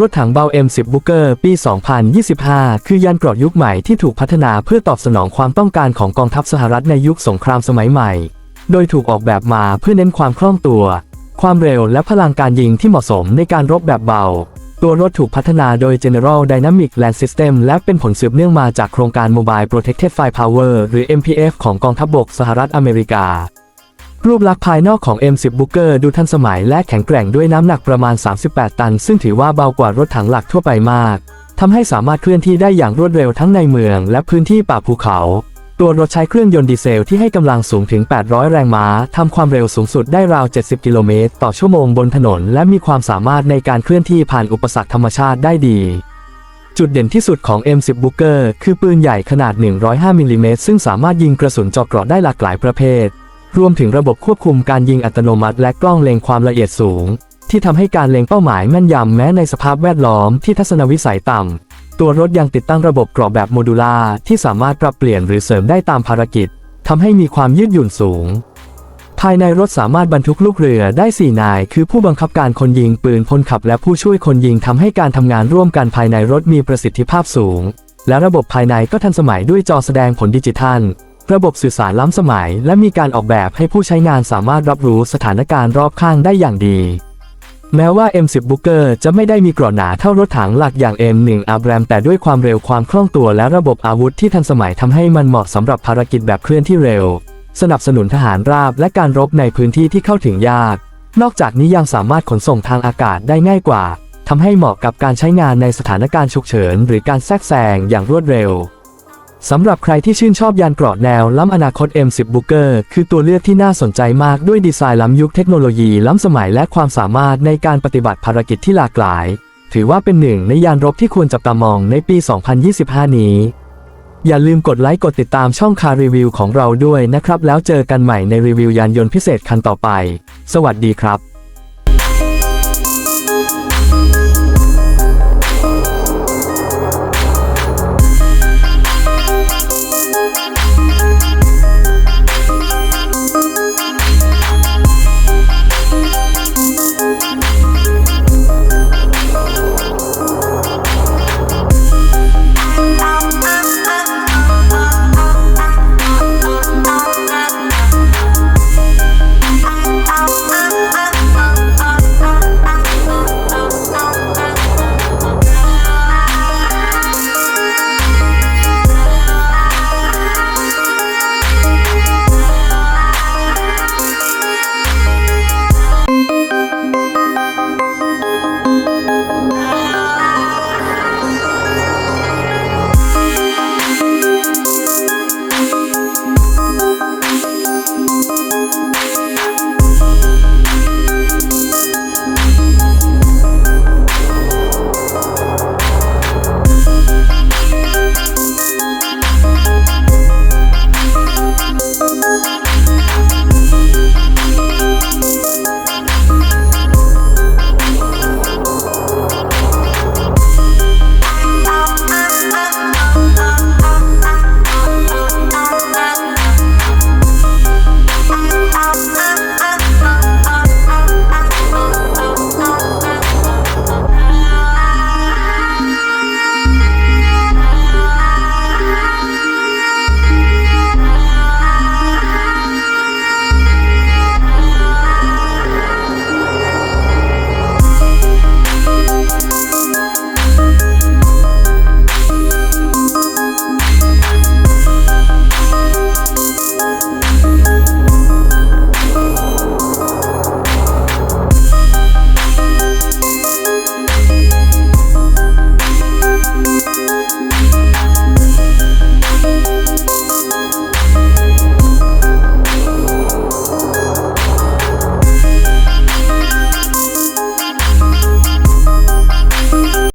รถถังเบา M10 Booker ปี 2025 คือยานเกราะยุคใหม่ที่ถูกพัฒนาเพื่อตอบสนองความต้องการของกองทัพสหรัฐในยุคสงครามสมัยใหม่ โดยถูกออกแบบมาเพื่อเน้นความคล่องตัว ความเร็วและพลังการยิงที่เหมาะสมในการรบแบบเบา ตัวรถถูกพัฒนาโดย General Dynamic Land System และเป็นผลสืบเนื่องมาจากโครงการ Mobile Protected Firepower หรือ MPF ของกองทัพบกสหรัฐอเมริกา รูปลักษณ์ภายนอกของ M10 Booker ดูทันสมัยและแข็งแกร่งด้วยน้ำหนักประมาณ 38 ตัน ซึ่งถือว่าเบากว่ารถถังหลักทั่วไปมากทำให้สามารถเคลื่อนที่ได้อย่างรวดเร็วทั้งในเมืองและพื้นที่ป่าภูเขา ตัวรถใช้เครื่องยนต์ดีเซลที่ให้กำลังสูงถึง 800 แรงม้าทำความเร็วสูงสุดได้ราว 70 กิโลเมตรต่อชั่วโมงบนถนน และมีความสามารถในการเคลื่อนที่ผ่านอุปสรรคธรรมชาติได้ดีจุดเด่นที่สุดของ M10 Booker คือปืนใหญ่ขนาด 105มิลลิเมตรซึ่งสามารถยิงกระสุนเจาะเกราะได้หลากหลายประเภท รวมถึงระบบควบคุมการยิงอัตโนมัติ และกล้องเล็งความละเอียดสูง ที่ทำให้การเล็งเป้าหมายแม่นยำแม้ในสภาพแวดล้อมที่ทัศนวิสัยต่ำ ตัวรถยังติดตั้งระบบกราะแบบโมดูล่าที่สามารถปรับเปลี่ยนหรือเสริมได้ตามภารกิจทำให้มีความยืดหยุ่นสูง ภายในรถสามารถบรรทุกลูกเรือได้ 4 นาย คือผู้บังคับการคนยิงปืนพลขับ และผู้ช่วยคนยิงทำให้การทำงานร่วมกันภายในรถมีประสิทธิภาพสูง และระบบภายในก็ทันสมัยด้วยจอแสดงผลดิจิทัล ระบบสื่อสารล้ำสมัย และมีการออกแบบให้ผู้ใช้งานสามารถรับรู้สถานการณ์รอบข้างได้อย่างดี แม้ว่า M10 Booker จะไม่ได้มีเกราะหนาเท่ารถถังหลักอย่าง M1 Abrams แต่ด้วยความเร็วความคล่องตัวและระบบอาวุธที่ทันสมัยทำให้มันเหมาะสำหรับภารกิจแบบเคลื่อนที่เร็ว สนับสนุนทหารราบและการรบในพื้นที่ที่เข้าถึงยาก นอกจากนี้ยังสามารถขนส่งทางอากาศได้ง่ายกว่าทำให้เหมาะกับการใช้งานในสถานการณ์ฉุกเฉิน หรือการแทรกแซงอย่างรวดเร็ว สำหรับใครที่ชื่นชอบยานเกราะแนวล้ำอนาคต M10 Booker คือตัวเลือกที่น่าสนใจมากด้วยดีไซน์ล้ำยุคเทคโนโลยีล้ำสมัยและความสามารถในการปฏิบัติภารกิจที่หลากหลาย ถือว่าเป็นหนึ่งในยานรบที่ควรจับตามองในปี 2025 นี้ อย่าลืมกดไลค์กดติดตามช่องคารีวิวของเราด้วยนะครับ แล้วเจอกันใหม่ในรีวิวยานยนต์พิเศษคันต่อไป สวัสดีครับ